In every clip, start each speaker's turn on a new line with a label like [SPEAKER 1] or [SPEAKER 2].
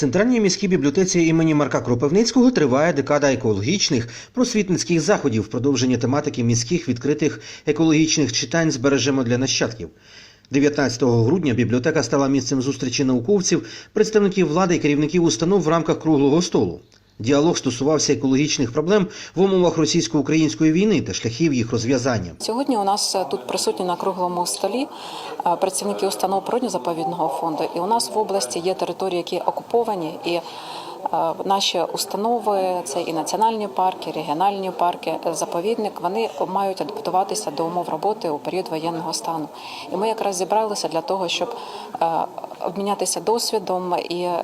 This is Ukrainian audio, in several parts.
[SPEAKER 1] Центральній міській бібліотеці імені Марка Кропивницького триває декада екологічних просвітницьких заходів продовження тематики міських відкритих екологічних читань збережемо для нащадків. 19 грудня бібліотека стала місцем зустрічі науковців, представників влади і керівників установ в рамках круглого столу. Діалог стосувався екологічних проблем в умовах російсько-української війни та шляхів їх розв'язання.
[SPEAKER 2] Сьогодні у нас е, тут присутні на круглому столі е, працівники установ природньо-заповідного фонду. І у нас в області є території, які окуповані, і е, наші установи, це і національні парки, регіональні парки, заповідник. Вони мають адаптуватися до умов роботи у період воєнного стану. І ми якраз зібралися для того, щоб обмінятися досвідом і е,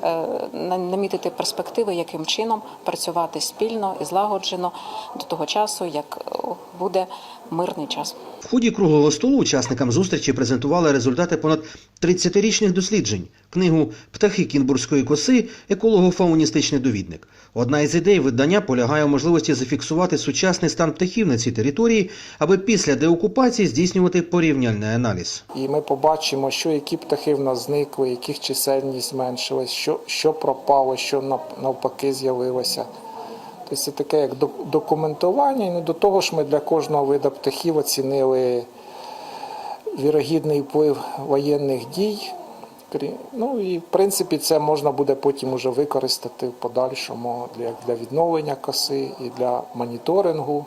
[SPEAKER 2] намітити перспективи, яким чином працювати спільно і злагоджено до того часу, як е, буде мирний час.
[SPEAKER 1] В ході круглого столу учасникам зустрічі презентували результати понад 30-річних досліджень, книгу Птахи кінбурзької коси, еколого-фауністичний довідник. Одна із ідей видання полягає в можливості зафіксувати сучасний стан птахів на цій території, аби після деокупації здійснювати порівняльний аналіз.
[SPEAKER 3] І ми побачимо, що які птахи в нас зникли, яких чисельність зменшилась, що, що пропало, що навпаки з'явилося. Тобто це таке як документування. І до того ж ми для кожного виду птахів оцінили вірогідний вплив воєнних дій. Ну і в принципі це можна буде потім уже використати в подальшому для, для відновлення коси і для моніторингу.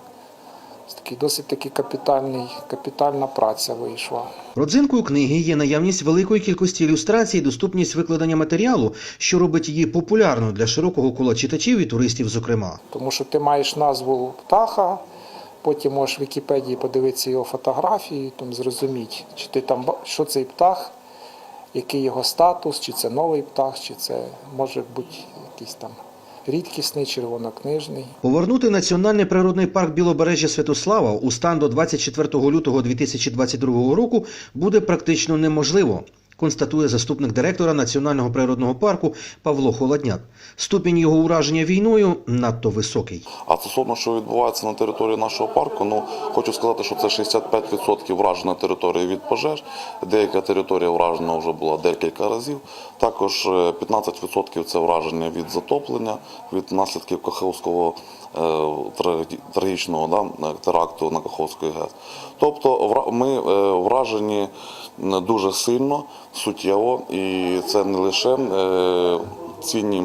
[SPEAKER 3] Такий досить таки капітальний, капітальна праця вийшла.
[SPEAKER 1] Родзинкою книги є наявність великої кількості ілюстрацій, і доступність викладення матеріалу, що робить її популярною для широкого кола читачів і туристів, зокрема.
[SPEAKER 3] Тому що ти маєш назву птаха, потім можеш в Вікіпедії подивитися його фотографії, там зрозуміти, чи ти там що цей птах, який його статус, чи це новий птах, чи це може бути якийсь там рідкісний, червонокнижний.
[SPEAKER 1] Повернути Національний природний парк Білобережжя Святослава у стан до 24 лютого 2022 року буде практично неможливо, констатує заступник директора Національного природного парку Павло Холодняк. Ступінь його ураження війною надто високий.
[SPEAKER 4] А стосовно, що відбувається на території нашого парку, ну хочу сказати, що це 65% вражена територія від пожеж. Деяка територія вражена вже була декілька разів. Також е, 15% це враження від затоплення, від наслідків Каховського е, трагічного да, теракту на Каховській ГЕС. Тобто ми е, вражені м, дуже сильно, суттєво, і це не лише е, цінні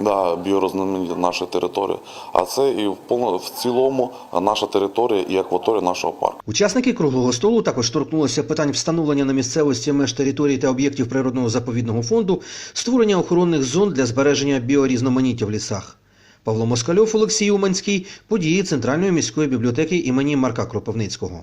[SPEAKER 4] да, біорозноманіття нашої території, а це і в повно- в цілому наша територія і акваторія нашого парку.
[SPEAKER 1] Учасники круглого столу також торкнулися питань встановлення на місцевості меж територій та об'єктів природного заповідного фонду, створення охоронних зон для збереження біорізноманіття в лісах. Павло Москальов, Олексій Уманський, події Центральної міської бібліотеки імені Марка Кропивницького.